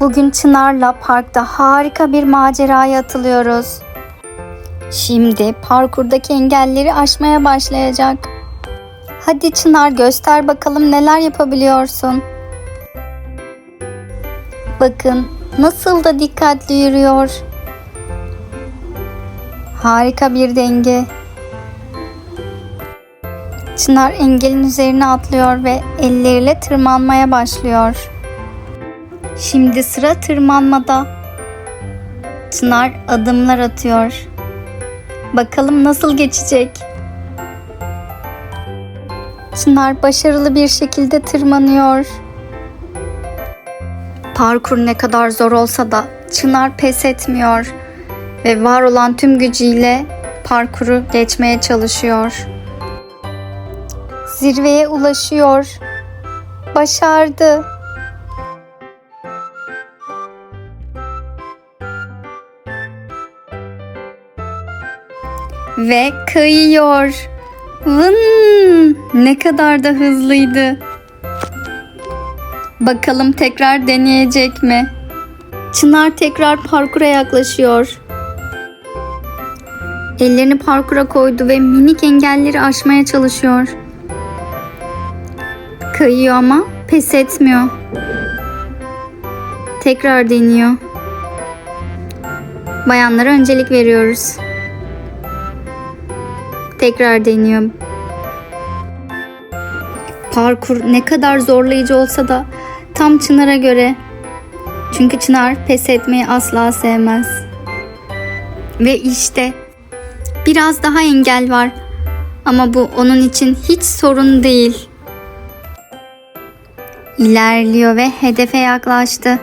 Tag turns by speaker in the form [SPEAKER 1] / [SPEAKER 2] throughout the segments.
[SPEAKER 1] Bugün Çınar'la parkta harika bir maceraya atılıyoruz. Şimdi parkurdaki engelleri aşmaya başlayacak. Hadi Çınar göster bakalım neler yapabiliyorsun. Bakın nasıl da dikkatli yürüyor. Harika bir denge. Çınar engelin üzerine atlıyor ve elleriyle tırmanmaya başlıyor. Şimdi sıra tırmanmada. Çınar adımlar atıyor. Bakalım nasıl geçecek? Çınar başarılı bir şekilde tırmanıyor. Parkur ne kadar zor olsa da Çınar pes etmiyor ve var olan tüm gücüyle parkuru geçmeye çalışıyor. Zirveye ulaşıyor. Başardı. Ve kayıyor. Vın! Ne kadar da hızlıydı. Bakalım tekrar deneyecek mi? Çınar tekrar parkura yaklaşıyor. Ellerini parkura koydu ve minik engelleri aşmaya çalışıyor. Kayıyor ama pes etmiyor. Tekrar deniyor. Bayanlara öncelik veriyoruz. Tekrar deniyor. Parkur ne kadar zorlayıcı olsa da tam Çınar'a göre. Çünkü Çınar pes etmeyi asla sevmez. Ve işte biraz daha engel var. Ama bu onun için hiç sorun değil. İlerliyor ve hedefe yaklaştı.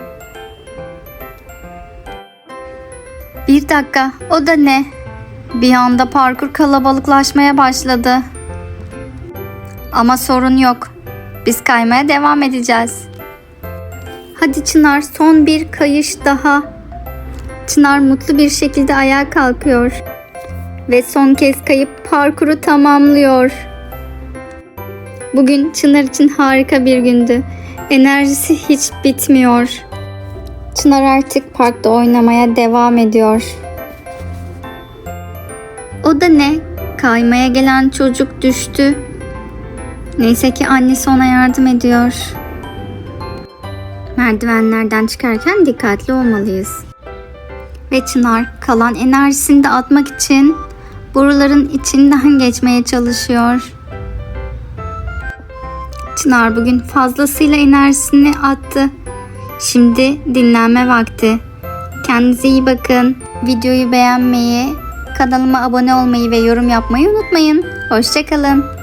[SPEAKER 1] Bir dakika, o da ne? Bir anda parkur kalabalıklaşmaya başladı. Ama sorun yok. Biz kaymaya devam edeceğiz. Hadi Çınar son bir kayış daha. Çınar mutlu bir şekilde ayağa kalkıyor. Ve son kez kayıp parkuru tamamlıyor. Bugün Çınar için harika bir gündü. Enerjisi hiç bitmiyor. Çınar artık parkta oynamaya devam ediyor. O da ne? Kaymaya gelen çocuk düştü. Neyse ki annesi ona yardım ediyor. Merdivenlerden çıkarken dikkatli olmalıyız. Ve Çınar kalan enerjisini de atmak için boruların içinden geçmeye çalışıyor. Çınar bugün fazlasıyla enerjisini attı. Şimdi dinlenme vakti. Kendinize iyi bakın. Videoyu beğenmeyi, kanalıma abone olmayı ve yorum yapmayı unutmayın. Hoşçakalın.